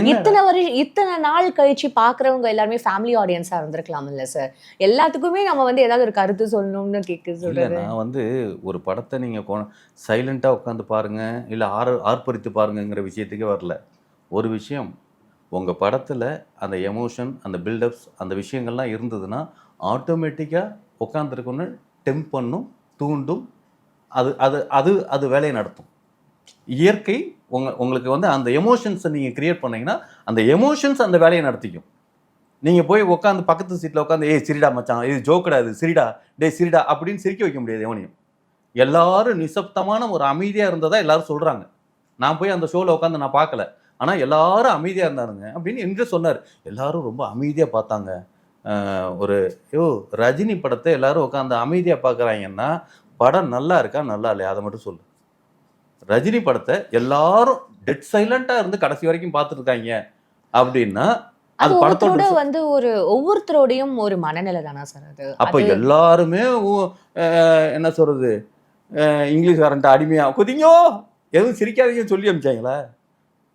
இத்தனை வருஷம் இத்தனை நாள் கழிச்சு பாக்குறவங்க எல்லாருமே ஃபேமிலி ஆடியன்ஸா இருந்திருக்கலாம் இல்ல சார் எல்லாத்துக்குமே நம்ம வந்து ஏதாவது ஒரு கருத்து சொல்லணும்னு கேட்க சொல்றது. நான் வந்து ஒரு படத்தை நீங்கள் சைலண்ட்டாக உட்காந்து பாருங்க இல்லை ஆர் ஆர்ப்பரித்து பாருங்கங்கிற விஷயத்துக்கே வரல. ஒரு விஷயம் உங்கள் படத்தில் அந்த எமோஷன் அந்த பில்டப்ஸ் அந்த விஷயங்கள்லாம் இருந்ததுன்னா ஆட்டோமேட்டிக்காக உட்காந்துருக்கோன்னு டெம்ப் பண்ணும் தூண்டும் அது அது அது அது வேலையை நடத்தும். இயற்கை உங்க உங்களுக்கு வந்து அந்த எமோஷன்ஸை நீங்கள் கிரியேட் பண்ணீங்கன்னா அந்த எமோஷன்ஸ் அந்த வேலையை நடத்திக்கும். நீங்கள் போய் உட்காந்து பக்கத்து சீட்டில் உட்காந்து ஏய் சிரிடா மச்சான். இது ஜோக்கடா இது சிரிடா. டேய் சிரிடா. அப்படின்னு சிரிக்க வைக்க முடியாது எவனையும். எல்லாரும் நிசப்தமான ஒரு அமைதியாக இருந்ததா எல்லாரும் சொல்கிறாங்க நான் போய் அந்த ஷோவில் உட்காந்து நான் பார்க்கல. ஆனால் எல்லாரும் அமைதியாக இருந்தாருங்க அப்படின்னு என்று சொன்னார். எல்லாரும் ரொம்ப அமைதியாக பார்த்தாங்க. ஒரு ஐயோ ரஜினி படத்தை எல்லாரும் உட்காந்து அமைதியாக பார்க்குறாங்கன்னா படம் நல்லா இருக்கா? நல்லா இல்லையா? அதை மட்டும் சொல்லு. ரஜினி படத்தை எல்லாரும் டெட் சைலண்டா இருந்து கடைசி வரைக்கும் பார்த்துட்டு இருக்காங்க அப்படின்னா அது படத்தோட வந்து ஒரு ஒவ்வொருத்தரோடையும் ஒரு மனநிலை தானா சார் அது? அப்ப எல்லாருமே என்ன சொல்றது? இங்கிலீஷ்காரன்ட்ட அடிமையா குதிங்கோ! எதுவும் சிரிக்காதீங்கன்னு சொல்லி அமிச்சாங்களா?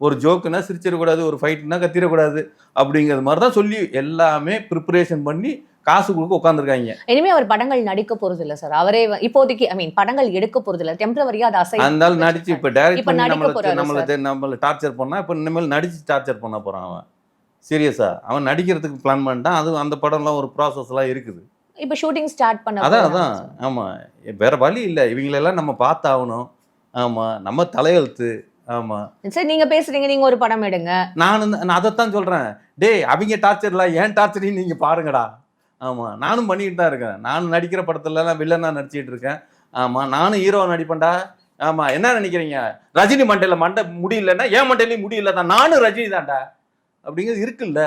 ஒரு ஜோக்குனா சிரிச்சிடக்கூடாது ஒரு ஃபைட்னா கத்திரக்கூடாது அப்படிங்கிறது மாதிரி தான் சொல்லி எல்லாமே ப்ரிப்பரேஷன் பண்ணி காசு கொடுக்க உட்காந்துருக்காங்க இனிமே அவர் படங்கள் நடிக்க போறது இல்ல சார் அவரே இப்போதைக்கு ஐ மீன் படங்கள் எடுக்க போறது இல்ல டெம்பரவரியா அதை அசை ஆள் நடிச்சு இப்ப டைரக்ட் பண்ணி நம்மளை போறாரு நம்மளை டார்ச்சர் பண்ணா இப்ப இனிமேல் நடிச்சு டார்ச்சர் பண்ண போறான் அவன். சீரியஸா அவன் நடிக்கிறதுக்கு பிளான் பண்ணிட்டான் அது அந்த படம்லாம் ஒரு ப்ராசஸ்லாம் இருக்குது. இப்ப ஷூட்டிங் ஸ்டார்ட் பண்ண அதான் அதான். சார். ஆமா வேற வழி இல்லை. இவங்களெல்லாம் நம்ம பார்த்தாகணும். ஆமா. நம்ம தலையெழுத்து. ஆமா. சார் நீங்க பேசுறீங்க நீங்க ஒரு படம் எடுங்க. நான் நான் அதைத்தான் சொல்றேன். டேய் அவங்க டார்ச்சர்ல ஏன் டார்ச்சரையும் நீங்க பாருங்கடா. ஆமா நானும் பண்ணிக்கிட்டு தான் இருக்கேன். நானும் நடிக்கிற படத்துல எல்லாம் வில்லனா நடிச்சிட்டு இருக்கேன். ஆமா நானும் ஹீரோ நடிப்பேன்டா. ஆமா என்ன நினைக்கிறீங்க? ரஜினி மண்டையில மண்டை முடியலன்னா ஏன் மண்டையிலையும் முடியல தான். நானும் ரஜினி தான்டா. அப்படிங்கிறது இருக்குல்ல.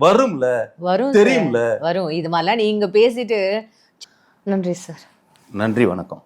வரும்ல. வரும். தெரியும்ல. வரும். இது மாதிரிலாம் நீங்க பேசிட்டு நன்றி சார். நன்றி வணக்கம்.